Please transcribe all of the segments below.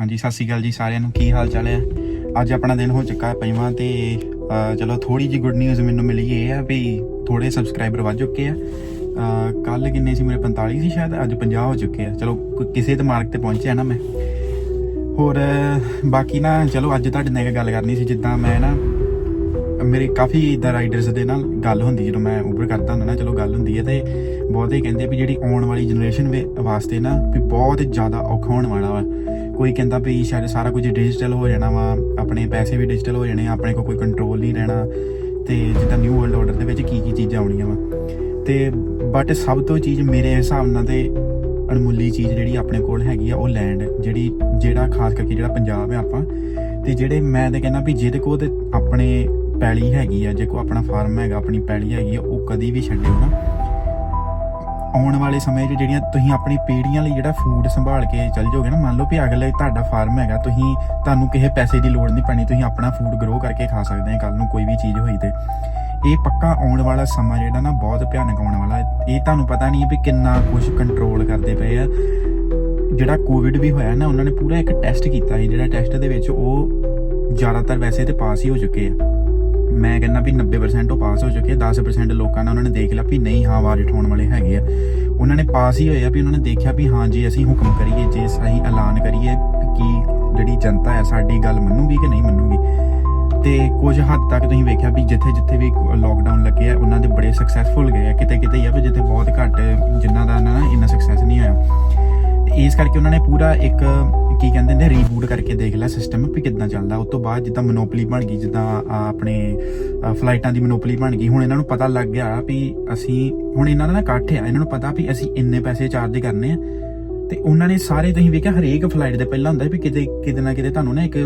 ਹਾਂਜੀ, ਸਤਿ ਸ਼੍ਰੀ ਅਕਾਲ ਜੀ ਸਾਰਿਆਂ ਨੂੰ। ਕੀ ਹਾਲ ਚਾਲ ਹੈ? ਅੱਜ ਆਪਣਾ ਦਿਨ ਹੋ ਚੁੱਕਾ ਹੈ ਪੰਜਵਾਂ ਤੇ ਚਲੋ ਥੋੜੀ ਜੀ ਗੁੱਡ ਨਿਊਜ਼ ਮੈਨੂੰ ਮਿਲੀ ਇਹ ਹੈ ਵੀ ਥੋੜੇ ਸਬਸਕ੍ਰਾਈਬਰ ਵੱਧ ਚੁੱਕੇ ਆ। ਕੱਲ ਕਿੰਨੇ ਸੀ ਮੇਰੇ? 45 ਸੀ ਸ਼ਾਇਦ, ਅੱਜ 50 ਹੋ ਚੁੱਕੇ ਆ। ਚਲੋ ਕਿਸੇ ਤੇ ਮਾਰਕ ਤੇ ਪਹੁੰਚਿਆ ਨਾ ਮੈਂ। ਹੋਰ ਬਾਕੀ ਨਾ, ਚਲੋ ਅੱਜ ਤੁਹਾਡੇ ਨਾਲ ਇੱਕ ਗੱਲ ਕਰਨੀ ਸੀ, ਜਿੱਦਾਂ ਮੈਂ ਨਾ, ਮੇਰੇ ਕਾਫੀ ਇਦਾਂ ਰਾਈਡਰਸ ਦੇ ਨਾਲ ਗੱਲ ਹੁੰਦੀ, ਜਦੋਂ ਮੈਂ ਉਬਰ ਕਰਦਾ ਹੁੰਦਾ ਨਾ, ਚਲੋ ਗੱਲ ਹੁੰਦੀ ਹੈ ਤੇ ਬਹੁਤੇ ਕਹਿੰਦੇ ਵੀ ਜਿਹੜੀ ਆਉਣ ਵਾਲੀ ਜਨਰੇਸ਼ਨ ਵਾਸਤੇ ਨਾ, ਵੀ ਬਹੁਤ ਜ਼ਿਆਦਾ ਔਖਾ ਹੋਣ ਵਾਲਾ ਵਾ। ਕੋਈ ਕਹਿੰਦਾ ਵੀ ਸ਼ਾਇਦ ਸਾਰਾ ਕੁਝ ਡਿਜੀਟਲ ਹੋ ਜਾਣਾ ਵਾ ਆਪਣੇ ਪੈਸੇ ਵੀ ਡਿਜੀਟਲ ਹੋ ਜਾਣੇ ਆ, ਆਪਣੇ ਕੋਲ ਕੋਈ ਕੰਟਰੋਲ ਨਹੀਂ ਰਹਿਣਾ ਤੇ ਜਿੱਦਾਂ ਨਿਊ ਵਰਲਡ ਆਰਡਰ ਦੇ ਵਿੱਚ ਕੀ ਕੀ ਚੀਜ਼ਾਂ ਆਉਣੀਆਂ ਵਾ। ਤੇ ਬਟ ਸਭ ਤੋਂ ਚੀਜ਼ ਮੇਰੇ ਹਿਸਾਬ ਨਾਲ ਤੇ ਅਣਮੁੱਲੀ ਚੀਜ਼ ਜਿਹੜੀ ਆਪਣੇ ਕੋਲ ਹੈਗੀ ਆ ਉਹ ਲੈਂਡ ਜਿਹੜੀ ਜਿਹੜਾ ਖਾਸ ਕਰਕੇ ਜਿਹੜਾ ਪੰਜਾਬ ਹੈ ਆਪਾਂ ਤੇ ਜਿਹੜੇ ਮੈਂ ਤੇ ਕਹਿੰਦਾ ਵੀ ਜਿਹਦੇ ਕੋਲ ਤੇ ਆਪਣੇ ਪੈਲੀ ਹੈਗੀ ਆ ਜੇ ਕੋ ਆਪਣਾ ਫਾਰਮ ਹੈਗਾ ਆਪਣੀ ਪੈਲੀ ਹੈਗੀ ਆ ਉਹ ਕਦੀ ਵੀ ਛੱਡਿਓ ਨਾ। ਆਉਣ ਵਾਲੇ ਸਮੇਂ 'ਚ ਜਿਹੜੀਆਂ ਤੁਸੀਂ ਆਪਣੀ ਪੀੜ੍ਹੀਆਂ ਲਈ ਜਿਹੜਾ ਫੂਡ ਸੰਭਾਲ ਕੇ ਚੱਲ ਜਾਓਗੇ ਨਾ, ਮੰਨ ਲਓ ਵੀ ਅਗਲੇ ਤੁਹਾਡਾ ਫਾਰਮ ਹੈਗਾ, ਤੁਸੀਂ ਤੁਹਾਨੂੰ ਕਿਸੇ ਪੈਸੇ ਦੀ ਲੋੜ ਨਹੀਂ ਪੈਣੀ, ਤੁਸੀਂ ਆਪਣਾ ਫੂਡ ਗਰੋ ਕਰਕੇ ਖਾ ਸਕਦੇ ਆ ਕੱਲ ਨੂੰ ਕੋਈ ਵੀ ਚੀਜ਼ ਹੋਈ ਤੇ। ਇਹ ਪੱਕਾ ਆਉਣ ਵਾਲਾ ਸਮਾਂ ਜਿਹੜਾ ਨਾ ਬਹੁਤ ਭਿਆਨਕ ਆਉਣ ਵਾਲਾ ਇਹ ਤੁਹਾਨੂੰ ਪਤਾ ਨਹੀਂ ਵੀ ਕਿੰਨਾ ਕੁਝ ਕੰਟਰੋਲ ਕਰਦੇ ਪਏ ਆ। ਜਿਹੜਾ ਕੋਵਿਡ ਵੀ ਹੋਇਆ ਨਾ, ਉਹਨਾਂ ਨੇ ਪੂਰਾ ਇੱਕ ਟੈਸਟ ਕੀਤਾ ਸੀ, ਜਿਹੜਾ ਟੈਸਟ ਦੇ ਵਿੱਚ ਉਹ ਜ਼ਿਆਦਾਤਰ ਵੈਸੇ ਤੇ ਪਾਸ ਹੀ ਹੋ ਚੁੱਕੇ ਆ। ਮੈਂ ਕਹਿੰਦਾ ਵੀ 90% ਉਹ ਪਾਸ ਹੋ ਚੁੱਕੇ ਆ 10% ਲੋਕਾਂ ਨੇ ਉਹਨਾਂ ਨੇ ਦੇਖ ਲਿਆ ਵੀ ਨਹੀਂ, ਹਾਂ ਵਾਰਿਟ ਉਠਾਉਣ ਵਾਲੇ ਹੈਗੇ ਆ। ਉਹਨਾਂ ਨੇ ਪਾਸ ਹੀ ਹੋਏ ਆ ਵੀ ਉਹਨਾਂ ਨੇ ਦੇਖਿਆ ਵੀ ਹਾਂ, ਜੇ ਅਸੀਂ ਹੁਕਮ ਕਰੀਏ, ਜੇ ਅਸੀਂ ਐਲਾਨ ਕਰੀਏ ਕਿ ਜਿਹੜੀ ਜਨਤਾ ਹੈ, ਸਾਡੀ ਗੱਲ ਮੰਨੂਗੀ ਕਿ ਨਹੀਂ ਮੰਨੂਗੀ। ਤੇ ਕੁਝ ਹੱਦ ਤੱਕ ਤੁਸੀਂ ਵੇਖਿਆ ਵੀ ਜਿੱਥੇ ਜਿੱਥੇ ਵੀ ਲੋਕਡਾਊਨ ਲੱਗੇ ਆ, ਉਹਨਾਂ ਦੇ ਬੜੇ ਸਕਸੈਸਫੁਲ ਗਏ ਆ। ਕਿਤੇ ਕਿਤੇ ਹੀ ਆ ਵੀ ਜਿੱਥੇ ਬਹੁਤ ਘੱਟ ਜਿਨ੍ਹਾਂ ਦਾ ਨਾ ਇੰਨਾ ਸਕਸੈਸ ਨਹੀਂ ਆਇਆ ਤੇ ਇਸ ਕਰਕੇ ਉਹਨਾਂ ਨੇ ਪੂਰਾ ਇੱਕ ਕੀ ਕਹਿੰਦੇ ਨੇ ਰੀਬੂਟ ਕਰਕੇ ਦੇਖ ਲਿਆ ਸਿਸਟਮ ਵੀ ਕਿੱਦਾਂ ਚੱਲਦਾ। ਉਸ ਤੋਂ ਬਾਅਦ ਜਿੱਦਾਂ ਮੋਨੋਪੋਲੀ ਬਣ ਗਈ, ਜਿੱਦਾਂ ਆਪਣੇ ਫਲਾਈਟਾਂ ਦੀ ਮੋਨੋਪੋਲੀ ਬਣ ਗਈ, ਹੁਣ ਇਹਨਾਂ ਨੂੰ ਪਤਾ ਲੱਗ ਗਿਆ ਵੀ ਅਸੀਂ, ਹੁਣ ਇਹਨਾਂ ਦਾ ਨਾ ਇਕੱਠ ਆ, ਇਹਨਾਂ ਨੂੰ ਪਤਾ ਵੀ ਅਸੀਂ ਇੰਨੇ ਪੈਸੇ ਚਾਰਜ ਕਰਨੇ ਆ। ਤੇ ਉਹਨਾਂ ਨੇ ਸਾਰੇ ਤੁਸੀਂ ਵੇਖਿਆ, ਹਰੇਕ ਫਲਾਈਟ ਦੇ ਪਹਿਲਾਂ ਹੁੰਦਾ ਵੀ ਕਿਤੇ ਕਿਤੇ ਨਾ ਕਿਤੇ ਤੁਹਾਨੂੰ ਨਾ ਇੱਕ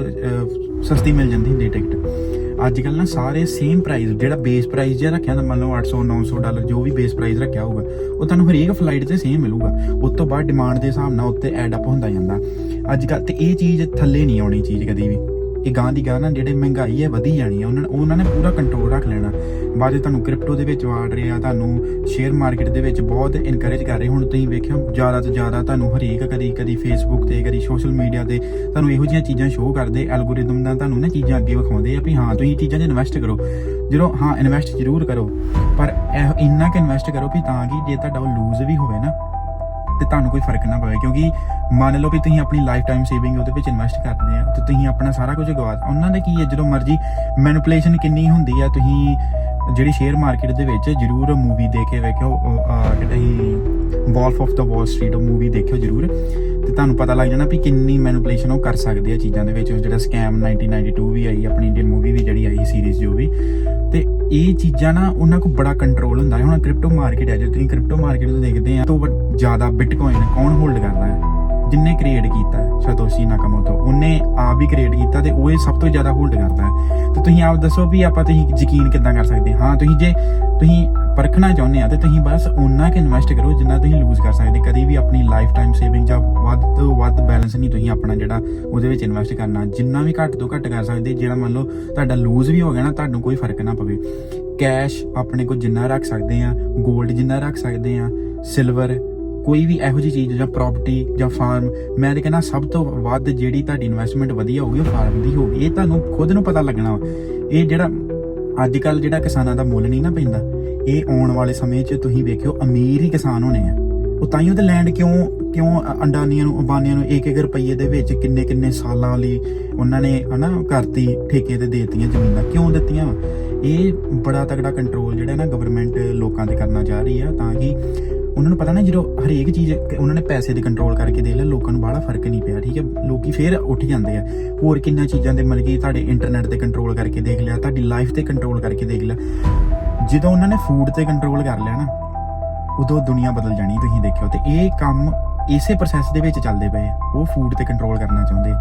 ਸਸਤੀ ਮਿਲ ਜਾਂਦੀ ਹੁੰਦੀ ਟਿਕਟ ਅੱਜ ਕੱਲ ਨਾ ਸਾਰੇ ਸੇਮ ਪ੍ਰਾਈਸ ਜਿਹੜਾ ਬੇਸ ਪ੍ਰਾਈਸ ਜਿਹਾ ਰੱਖਿਆ ਹੁੰਦਾ ਮੰਨ ਲਓ 800 900 ਡਾਲਰ, ਜੋ ਵੀ ਬੇਸ ਪ੍ਰਾਈਸ ਰੱਖਿਆ ਹੋਊਗਾ, ਉਹ ਤੁਹਾਨੂੰ ਹਰੇਕ ਫਲਾਈਟ ਤੇ ਸੇਮ ਮਿਲੂਗਾ। ਉਸ ਤੋਂ ਬਾਅਦ ਡਿਮਾਂਡ ਦੇ ਹਿਸਾਬ ਨਾਲ ਉੱਤੇ ਐਡ ਅਪ ਹੁੰਦਾ ਜਾਂਦਾ। ਅੱਜ ਕੱਲ ਤੇ ਇਹ ਚੀਜ਼ ਥੱਲੇ ਨਹੀਂ ਆਉਣੀ ਚੀਜ਼ ਕਦੀ ਵੀ। ਇਹ ਗਾਂ ਦੀ ਗਾਂ ਨਾ ਜਿਹੜੇ ਮਹਿੰਗਾਈ ਹੈ ਵਧੀ ਜਾਣੀ ਹੈ, ਉਹਨਾਂ ਉਹਨਾਂ ਨੇ ਪੂਰਾ ਕੰਟਰੋਲ ਰੱਖ ਲੈਣਾ। ਬਾਅਦ 'ਚ ਤੁਹਾਨੂੰ ਕ੍ਰਿਪਟੋ ਦੇ ਵਿੱਚ ਵਾੜ ਰਹੇ ਆ ਤੁਹਾਨੂੰ ਸ਼ੇਅਰ ਮਾਰਕੀਟ ਦੇ ਵਿੱਚ ਬਹੁਤ ਇਨਕਰੇਜ ਕਰ ਰਹੇ। ਹੁਣ ਤੁਸੀਂ ਵੇਖਿਓ, ਜ਼ਿਆਦਾ ਤੋਂ ਜ਼ਿਆਦਾ ਤੁਹਾਨੂੰ ਹਰੇਕ ਕਦੀ ਕਦੀ ਫੇਸਬੁੱਕ ਤੇ, ਕਦੀ ਸੋਸ਼ਲ ਮੀਡੀਆ ਤੇ ਤੁਹਾਨੂੰ ਇਹੋ ਜਿਹੀਆਂ ਚੀਜ਼ਾਂ ਸ਼ੋਅ ਕਰਦੇ। ਐਲਗੋਰਿਦਮ ਦਾ ਤੁਹਾਨੂੰ ਨਾ ਚੀਜ਼ਾਂ ਅੱਗੇ ਵਿਖਾਉਂਦੇ ਆ ਵੀ ਹਾਂ, ਤੁਸੀਂ ਇਹ ਚੀਜ਼ਾਂ 'ਚ ਇਨਵੈਸਟ ਕਰੋ। ਜਦੋਂ ਹਾਂ ਇਨਵੈਸਟ ਜ਼ਰੂਰ ਕਰੋ। ਪਰ ਇਹ ਇੰਨਾ ਕਿ ਇਨਵੈਸਟ ਕਰੋ ਵੀ ਤਾਂ ਕਿ ਜੇ ਤੁਹਾਡਾ ਉਹ ਲੂਜ਼ ਵੀ ਹੋਵੇ ਨਾ ਤੇ ਤੁਹਾਨੂੰ ਕੋਈ ਫ਼ਰਕ ਨਾ ਪਵੇ, ਕਿਉਂਕਿ ਮੰਨ ਲਓ ਵੀ ਤੁਸੀਂ ਆਪਣੀ ਲਾਈਫ ਟਾਈਮ ਸੇਵਿੰਗ ਉਹਦੇ ਵਿੱਚ ਇਨਵੈਸਟ ਕਰਦੇ ਆ, ਤੇ ਤੁਸੀਂ ਆਪਣਾ ਸਾਰਾ ਕੁਝ ਗਵਾ ਉਹਨਾਂ ਦੇ ਕੀ ਹੈ, ਜਦੋਂ ਮਰਜ਼ੀ ਮੈਨੀਪੂਲੇਸ਼ਨ ਕਿੰਨੀ ਹੁੰਦੀ ਆ, ਤੁਸੀਂ ਜਿਹੜੀ ਸ਼ੇਅਰ ਮਾਰਕੀਟ ਦੇ ਵਿੱਚ ਜ਼ਰੂਰ ਮੂਵੀ ਦੇਖ ਕੇ ਵੇਖਿਓ ਕਿਹੜੀ Wolf of the Wall Street ਉਹ ਮੂਵੀ ਦੇਖਿਓ ਜ਼ਰੂਰ। ਤੇ ਤੁਹਾਨੂੰ ਪਤਾ ਲੱਗ ਜਾਣਾ ਵੀ ਕਿੰਨੀ ਮੈਨੀਪੂਲੇਸ਼ਨ ਉਹ ਕਰ ਸਕਦੇ ਆ ਚੀਜ਼ਾਂ ਦੇ ਵਿੱਚ, ਜਿਹੜਾ ਸਕੈਮ 1992 ਵੀ ਆਈ, ਆਪਣੀ ਇੰਡੀਅਨ ਮੂਵੀ ਵੀ ਜਿਹੜੀ ਆਈ ਸੀਰੀਜ਼ ਜੋ ਵੀ। ਇਹ ਚੀਜ਼ਾਂ ਨਾ ਉਹਨਾਂ ਕੋਲ ਬੜਾ ਕੰਟਰੋਲ ਹੁੰਦਾ ਹੈ। ਹੁਣ ਕ੍ਰਿਪਟੋ ਮਾਰਕੀਟ ਹੈ, ਜੇ ਤੁਸੀਂ ਕ੍ਰਿਪਟੋ ਮਾਰਕੀਟ ਨੂੰ ਦੇਖਦੇ ਆ, ਤੋਂ ਵੱਧ- ਜ਼ਿਆਦਾ ਬਿਟਕੋਇਨ ਕੌਣ ਹੋਲਡ ਕਰਦਾ ਹੈ? ਜਿੰਨੇ ਕ੍ਰੀਏਟ ਕੀਤਾ ਹੈ, ਸਤੋਸ਼ੀ ਨਾਕਾਮੋਟੋ ਉਹਨੇ ਆਪ ਹੀ ਕ੍ਰੀਏਟ ਕੀਤਾ ਤੇ ਉਹ ਇਹ ਸਭ ਤੋਂ ਜ਼ਿਆਦਾ ਹੋਲਡ ਕਰਦਾ ਹੈ। ਤੇ ਤੁਸੀਂ ਆਪ ਦੱਸੋ ਵੀ ਆਪਾਂ ਤੁਸੀਂ ਯਕੀਨ ਕਿੱਦਾਂ ਕਰ ਸਕਦੇ ਹਾਂ, ਤੁਸੀਂ ਜੇ ਤੁਸੀਂ ਪਰਖਣਾ ਚਾਹੁੰਦੇ ਆ ਤੇ ਤੁਸੀਂ ਬਸ ਉਹਨਾਂ ਕਿ ਇਨਵੈਸਟ ਕਰੋ ਜਿੰਨਾ ਤੁਸੀਂ ਲੂਜ਼ ਕਰ ਸਕਦੇ, ਕਦੀ ਵੀ ਆਪਣੀ ਲਾਈਫ ਟਾਈਮ ਸੇਵਿੰਗ ਜਾਂ ਵੱਧ ਤੋਂ ਵੱਧ ਬੈਲੈਂਸ ਨਹੀਂ ਤੁਸੀਂ ਆਪਣਾ ਜਿਹੜਾ ਉਹਦੇ ਵਿੱਚ ਇਨਵੈਸਟ ਕਰਨਾ, ਜਿੰਨਾ ਵੀ ਘੱਟ ਤੋਂ ਘੱਟ ਕਰ ਸਕਦੇ, ਜਿਹੜਾ ਮੰਨ ਲਓ ਤੁਹਾਡਾ ਲੂਜ਼ ਵੀ ਹੋ ਗਿਆ ਨਾ, ਤੁਹਾਨੂੰ ਕੋਈ ਫ਼ਰਕ ਨਾ ਪਵੇ ਕੈਸ਼ ਆਪਣੇ ਕੋਲ ਜਿੰਨਾ ਰੱਖ ਸਕਦੇ ਆ 골ਡ ਜਿੰਨਾ ਰੱਖ ਸਕਦੇ ਆ ਸਿਲਵਰ ਕੋਈ ਵੀ ਇਹੋ ਜਿਹੀ ਚੀਜ਼ ਜਾਂ ਪ੍ਰਾਪਰਟੀ ਜਾਂ ਫਾਰਮ ਮੈਂ ਤੇ ਕਹਿੰਦਾ ਸਭ ਤੋਂ ਵੱਧ ਜਿਹੜੀ ਤੁਹਾਡੀ ਇਨਵੈਸਟਮੈਂਟ ਵਧੀਆ ਹੋਊਗੀ ਉਹ ਫਾਰਮ ਦੀ ਹੋਊਗੀ ਇਹ ਤੁਹਾਨੂੰ ਖੁਦ ਨੂੰ ਪਤਾ ਲੱਗਣਾ ਵਾ। ਇਹ ਜਿਹੜਾ ਅੱਜ ਕੱਲ ਜਿਹੜਾ ਕਿਸਾਨਾਂ ਦਾ ਮੁੱਲ ਨਹੀਂ ਨਾ ਪੈਂਦਾ ਇਹ ਆਉਣ ਵਾਲੇ ਸਮੇਂ 'ਚ ਤੁਸੀਂ ਵੇਖਿਓ, ਅਮੀਰ ਹੀ ਕਿਸਾਨ ਹੋਣੇ ਆ। ਉਹ ਤਾਂ ਤਾਈਓ ਤੇ ਲੈਂਡ ਕਿਉਂ ਕਿਉਂ ਅੰਡਾਨੀਆਂ ਨੂੰ, ਅੰਬਾਨੀਆਂ ਨੂੰ 1-1 ਰੁਪਏ ਦੇ ਵਿੱਚ ਕਿੰਨੇ ਕਿੰਨੇ ਸਾਲਾਂ ਲਈ ਉਹਨਾਂ ਨੇ ਹਨਾ ਕਰਤੀ, ਠੇਕੇ ਤੇ ਦੇਤੀਆਂ ਜ਼ਮੀਨਾਂ ਕਿਉਂ ਦਿੱਤੀਆਂ? ਵਾ? ਇਹ ਬੜਾ ਤਗੜਾ ਕੰਟਰੋਲ ਜਿਹੜਾ ਨਾ ਗਵਰਨਮੈਂਟ ਲੋਕਾਂ ਤੇ ਕਰਨਾ ਚਾਹ ਰਹੀ ਆ, ਤਾਂ ਕਿ ਉਹਨਾਂ ਨੂੰ ਪਤਾ ਨਾ ਜਦੋਂ ਹਰੇਕ ਚੀਜ਼ ਉਹਨਾਂ ਨੇ ਪੈਸੇ ਦੇ ਕੰਟਰੋਲ ਕਰਕੇ ਦੇ ਲਿਆ, ਲੋਕਾਂ ਨੂੰ ਬਾਹਲਾ ਫ਼ਰਕ ਨਹੀਂ ਪਿਆ, ਠੀਕ ਹੈ ਲੋਕੀ ਫੇਰ ਉੱਠ ਜਾਂਦੇ ਆ। ਹੋਰ ਕਿੰਨਾ ਚੀਜ਼ਾਂ ਦੇ ਮਤਲਬ ਕਿ ਤੁਹਾਡੇ ਇੰਟਰਨੈਟ ਤੇ ਕੰਟਰੋਲ ਕਰਕੇ ਦੇਖ ਲਿਆ, ਤੁਹਾਡੀ ਲਾਈਫ ਤੇ ਕੰਟਰੋਲ ਕਰਕੇ ਦੇਖ ਲਿਆ। ਜਦੋਂ ਉਹਨਾਂ ਨੇ ਫੂਡ ਤੇ ਕੰਟਰੋਲ ਕਰ ਲਿਆ ਨਾ, ਉਦੋਂ ਦੁਨੀਆ ਬਦਲ ਜਾਣੀ, ਤੁਸੀਂ ਦੇਖਿਓ, ਤੇ ਇਹ ਕੰਮ ਇਸੇ ਪ੍ਰੋਸੈਸ ਦੇ ਵਿੱਚ ਚੱਲਦੇ ਪਏ ਆ। ਉਹ ਫੂਡ ਤੇ ਕੰਟਰੋਲ ਕਰਨਾ ਚਾਹੁੰਦੇ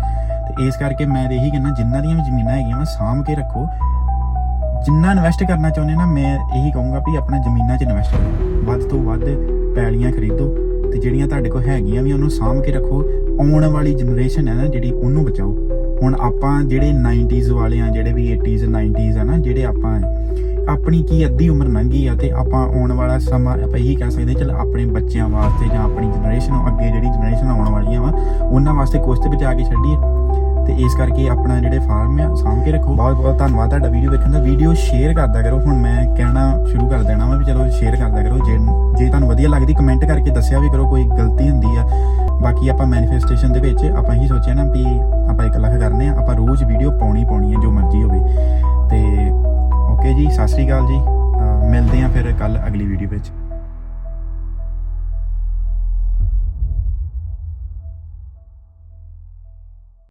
ਤੇ ਇਸ ਕਰਕੇ ਮੈਂ ਤੇ ਇਹੀ ਕਹਿੰਦਾ ਜਿਨ੍ਹਾਂ ਦੀਆਂ ਵੀ ਜ਼ਮੀਨਾਂ ਹੈਗੀਆਂ ਵਾ, ਸਾਂਭ ਕੇ ਰੱਖੋ। ਜਿੰਨਾ ਇਨਵੈਸਟ ਕਰਨਾ ਚਾਹੁੰਦੇ ਨਾ, ਮੈਂ ਇਹੀ ਕਹੂੰਗਾ ਵੀ ਆਪਣਾ ਜ਼ਮੀਨਾਂ 'ਚ ਇਨਵੈਸਟ ਕਰੋ। ਵੱਧ ਤੋਂ ਵੱਧ ਪੈਲੀਆਂ ਖਰੀਦੋ, ਤੇ ਜਿਹੜੀਆਂ ਤੁਹਾਡੇ ਕੋਲ ਹੈਗੀਆਂ ਵੀ ਉਹਨੂੰ ਸਾਂਭ ਕੇ ਰੱਖੋ। ਆਉਣ ਵਾਲੀ ਜਨਰੇਸ਼ਨ ਹੈ ਨਾ, ਜਿਹੜੀ ਉਹਨੂੰ ਬਚਾਓ। ਹੁਣ ਆਪਾਂ ਜਿਹੜੇ 90s ਵਾਲੇ ਆ, ਜਿਹੜੇ ਵੀ 80s 90s ਆ ਨਾ, ਜਿਹੜੇ ਆਪਾਂ ਆਪਣੀ ਕੀ ਅੱਧੀ ਉਮਰ ਲੰਘੀ ਆ ਤੇ ਆਪਾਂ ਆਉਣ ਵਾਲਾ ਸਮਾਂ ਆਪਾਂ ਇਹੀ ਕਹਿ ਸਕਦੇ ਚਲ ਆਪਣੇ ਬੱਚਿਆਂ ਵਾਸਤੇ ਜਾਂ ਆਪਣੀ ਜਨਰੇਸ਼ਨ ਅੱਗੇ ਜਿਹੜੀ ਜਨਰੇਸ਼ਨ ਆਉਣ ਵਾਲੀਆਂ ਵਾ, ਉਹਨਾਂ ਵਾਸਤੇ ਕੁਛ ਤੇ ਬਚਾ ਕੇ ਛੱਡੀਏ। ਤੇ ਇਸ ਕਰਕੇ ਆਪਣਾ ਜਿਹੜੇ ਫਾਰਮ ਆ, ਸਾਂਭ ਕੇ ਰੱਖੋ। ਬਹੁਤ ਬਹੁਤ ਧੰਨਵਾਦ ਤੁਹਾਡਾ ਵੀਡੀਓ ਵੇਖਣ ਦਾ। ਵੀਡੀਓ ਸ਼ੇਅਰ ਕਰਦਾ ਕਰੋ। ਹੁਣ ਮੈਂ ਕਹਿਣਾ ਸ਼ੁਰੂ ਕਰ ਦੇਣਾ ਵਾ ਵੀ ਚਲੋ ਸ਼ੇਅਰ ਕਰਦਾ ਕਰੋ। ਜੇ ਜੇ ਤੁਹਾਨੂੰ ਵਧੀਆ ਲੱਗਦੀ ਕਮੈਂਟ ਕਰਕੇ ਦੱਸਿਆ ਵੀ ਕਰੋ ਕੋਈ ਗਲਤੀ ਹੁੰਦੀ ਆ। ਬਾਕੀ ਆਪਾਂ ਮੈਨੀਫੈਸਟੇਸ਼ਨ ਦੇ ਵਿੱਚ ਆਪਾਂ ਇਹੀ ਸੋਚਿਆ ਨਾ ਵੀ ਆਪਾਂ 1 ਲੱਖ ਕਰਨੇ ਆ। ਆਪਾਂ ਰੋਜ਼ ਵੀਡੀਓ ਪਾਉਣੀ ਪਾਉਣੀ ਹੈ ਜੋ ਮਰਜ਼ੀ ਹੋਵੇ। ਤੇ ਓਕੇ ਜੀ, ਸਤਿ ਸ੍ਰੀ ਅਕਾਲ ਜੀ। ਮਿਲਦੇ ਆ ਫਿਰ ਕੱਲ ਅਗਲੀ ਵੀਡੀਓ ਵਿੱਚ।